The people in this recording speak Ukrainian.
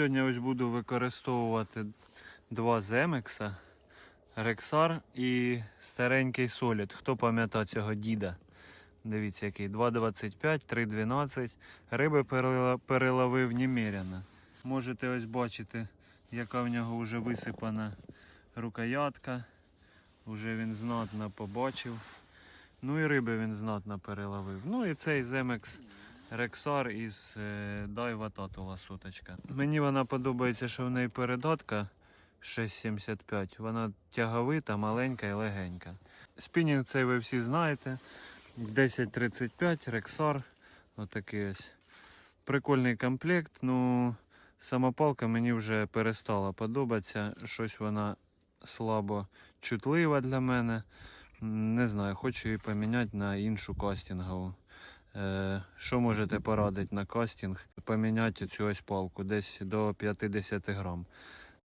сьогодні ось буду використовувати два земекса, Рексар і старенький Солід. Хто пам'ятає цього діда? Дивіться, який 2,25, 3,12. Риби переловив немерено. Можете ось бачити, яка в нього вже висипана рукоятка. Уже він знатно побачив. Ну і риби він знатно переловив. Ну і цей земекс Рексар із е, Дайва Татула суточка. Мені вона подобається, що в неї передатка 6,75. Вона тяговита, маленька і легенька. Спінінг цей ви всі знаєте. 1035 Рексар. Отакий ось. Прикольний комплект. Ну, сама палка мені вже перестала подобатися. Щось вона слабо чутлива для мене. Не знаю, хочу її поміняти на іншу кастингову. Е, що можете порадити на кастинг? Поміняти цю ось палку десь до 50 грам.